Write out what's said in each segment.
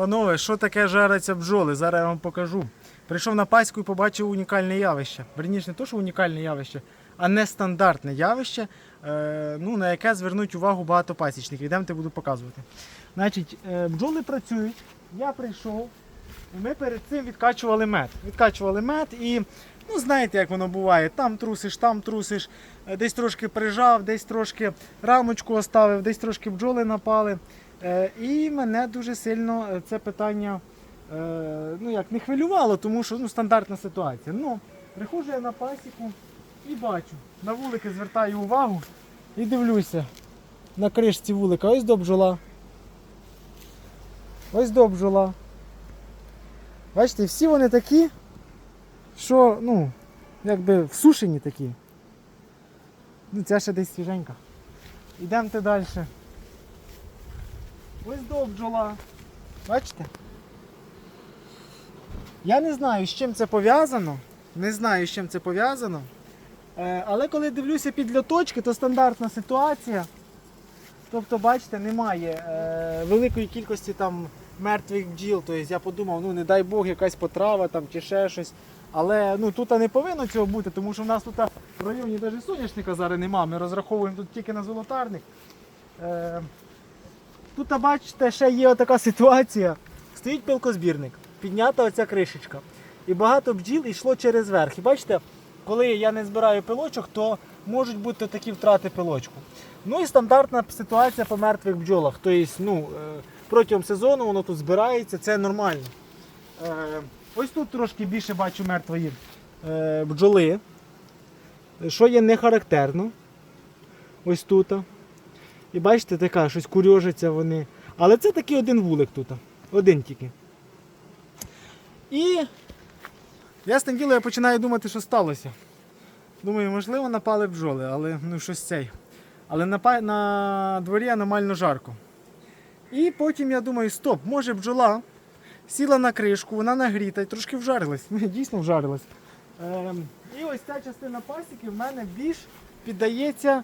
Панове, що таке жариться бджоли? Зараз я вам покажу. Прийшов на паську і побачив унікальне явище. Верніше, не то, що унікальне явище, а нестандартне явище, е, ну, на яке звернуть увагу багато пасічників. Йдемте буду показувати. Значить, е, бджоли працюють, я прийшов, і ми перед цим відкачували мед. Відкачували мед і, ну, знаєте, як воно буває, там трусиш, там трусиш, е, десь трошки прижав, десь трошки рамочку оставив, десь трошки бджоли напали. Е, І мене дуже сильно е, це питання е, ну, як, не хвилювало, тому що ну, стандартна ситуація. Ну, приходжу я на пасіку і бачу, на вулики звертаю увагу і дивлюся на кришці вулика. Ось до. Ось до. Бачите, всі вони такі, що, ну, якби всушені такі. Ну, ця ще десь свіженька. Йдемте далі. Ось до бджола. Бачите? Я не знаю, з чим це пов'язано. Не знаю, з чим це пов'язано. Е, Але коли дивлюся під льоточки, то стандартна ситуація. Тобто, бачите, немає е, великої кількості там мертвих бджіл. Тобто я подумав, ну не дай Бог, якась потрава там чи ще щось. Але ну, тут не повинно цього бути, тому що в нас тут в районі навіть соняшника зараз немає. Ми розраховуємо тут тільки на золотарник. Тут, бачите, ще є така ситуація. Стоїть пилкозбірник, піднята оця кришечка. І багато бджіл йшло через верх. І бачите, коли я не збираю пилочок, то можуть бути такі втрати пилочку. Ну і стандартна ситуація по мертвих бджолах. Тобто, ну, е, протягом сезону воно тут збирається, це нормально. Е, Ось тут трошки більше бачу мертвої е, бджоли, що є не характерно. Ось тут. І бачите, така, щось курьожиться вони. Але це такий один вулик тут. Один тільки. І ясне діло, я починаю думати, що сталося. Думаю, можливо, напали бджоли, але ну щось цей. Але на, на дворі аномально жарко. І потім я думаю, стоп, може бджола сіла на кришку, вона нагріта і трошки вжарилась. Дійсно вжарилась. Ем, і ось ця частина пасіки в мене більш піддається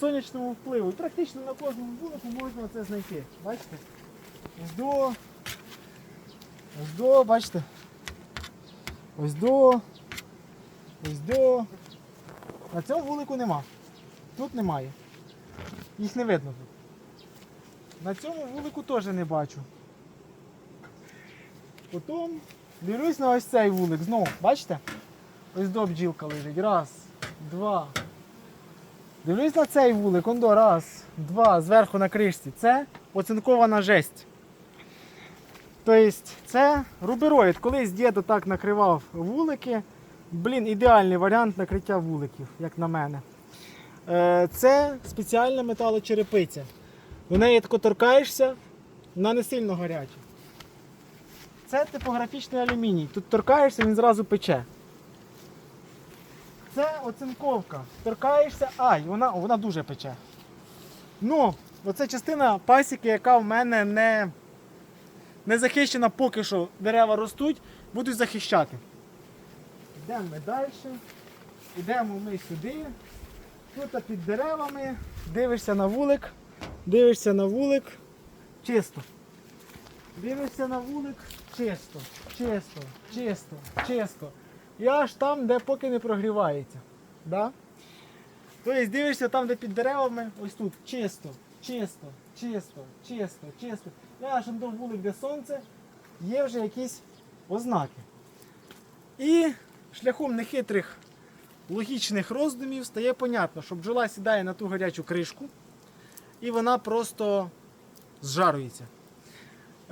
сонячному впливу. І практично на кожному вулику можна це знайти. Бачите? Ось до. Ось до, бачите? Ось до. Ось до. На цьому вулику нема. Тут немає. Їх не видно тут. На цьому вулику теж не бачу. Потім дивлюсь на ось цей вулик знову. Бачите? Ось до бджілка лежить. Раз, два. Дивлюсь на цей вулик, он до раз, два, зверху на кришці. Це оцинкована жесть. Тобто це рубероїд. Колись дідо так накривав вулики. Блін, ідеальний варіант накриття вуликів, як на мене. Е, Це спеціальна металочерепиця. До неї тако торкаєшся, вона не сильно гаряча. Це типографічний алюміній. Тут торкаєшся, він зразу пече. Це оцинковка. Торкаєшся, ай, вона, вона дуже пече. Ну, оце частина пасіки, яка в мене не, не захищена поки що. Дерева ростуть, будуть захищати. Йдемо ми далі. Йдемо ми сюди. Тут під деревами, дивишся на вулик, дивишся на вулик, чисто. Дивишся на вулик, чисто, чисто, чисто, чисто. І аж там, де поки не прогрівається. Да? Тобто дивишся там, де під деревами, ось тут чисто, чисто, чисто, чисто, чисто. І аж до вулик, де сонце, є вже якісь ознаки. І шляхом нехитрих логічних роздумів стає понятно, що бджола сідає на ту гарячу кришку і вона просто зжарується.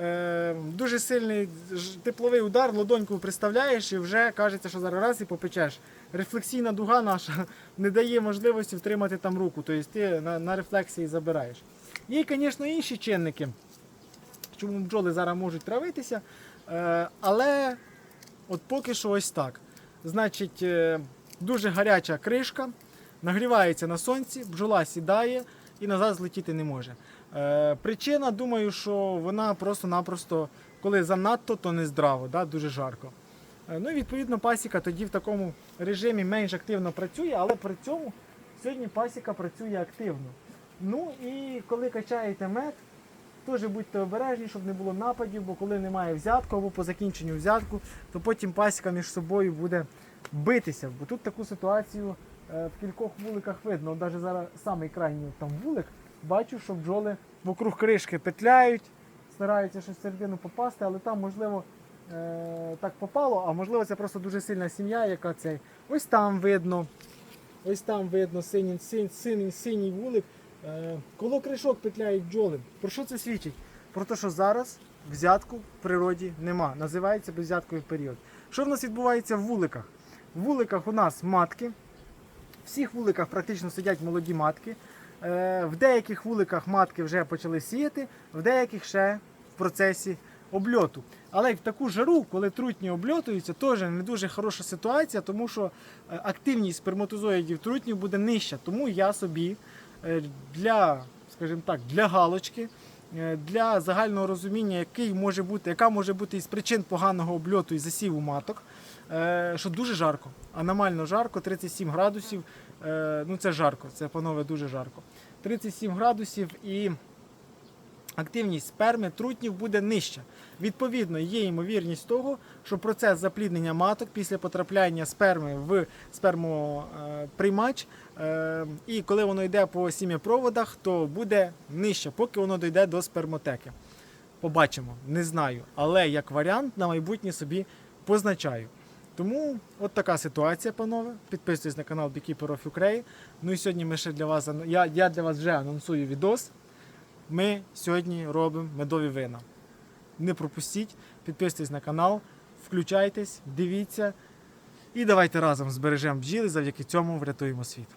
Е, дуже сильний тепловий удар, ладоньку представляєш і вже кажеться, що зараз раз і попечеш. Рефлексійна дуга наша не дає можливості втримати там руку, тобто ти на, на рефлексії забираєш. Є, звісно, інші чинники, чому бджоли зараз можуть травитися, е, але от поки що ось так. Значить, е, дуже гаряча кришка, нагрівається на сонці, бджола сідає і назад злетіти не може. Е, Причина, думаю, що вона просто-напросто, коли занадто, то не здраво, да, дуже жарко. Е, Ну і відповідно пасіка тоді в такому режимі менш активно працює, але при цьому сьогодні пасіка працює активно. Ну і коли качаєте мед, теж будьте обережні, щоб не було нападів, бо коли немає взятку або по закінченню взятку, то потім пасіка між собою буде битися. Бо тут таку ситуацію е, в кількох вуликах видно. Навіть зараз самий крайній там вулик, бачу, що бджоли вокруг кришки петляють, стараються щось всередину попасти, але там, можливо, е, так попало, а можливо, це просто дуже сильна сім'я, яка цей. Ось там видно. Ось там видно синій, синій, синій, синій вулик. Е, коло кришок петляють бджоли. Про що це свідчить? Про те, що зараз взятку в природі нема. Називається безвзятковий період. Що в нас відбувається в вуликах? В вуликах у нас матки. В всіх вуликах практично сидять молоді матки. Е, в деяких вуликах матки вже почали сіяти, в деяких ще в процесі обльоту. Але в таку жару, коли трутні обльотуються, теж не дуже хороша ситуація, тому що е, активність сперматозоїдів трутнів буде нижча. Тому я собі е, для, скажімо так, для галочки, для загального розуміння, який може бути, яка може бути із причин поганого обльоту і засіву маток, е, що дуже жарко, аномально жарко, 37 градусів. е, Ну це жарко, це панове дуже жарко. 37 градусів і активність сперми трутнів буде нижча. Відповідно, є ймовірність того, що процес запліднення маток після потрапляння сперми в спермоприймач, е, і коли воно йде по сім'єпроводах, то буде нижче, поки воно дійде до спермотеки. Побачимо, не знаю. Але як варіант на майбутнє собі позначаю. Тому от така ситуація, панове. Підписуйтесь на канал Beekeeper of Ukraine. Ну і сьогодні ми ще для вас я, я для вас вже анонсую відос. Ми сьогодні робимо медові вина. Не пропустіть, підписуйтесь на канал, включайтесь, дивіться. І давайте разом збережемо бджіли, завдяки цьому врятуємо світ.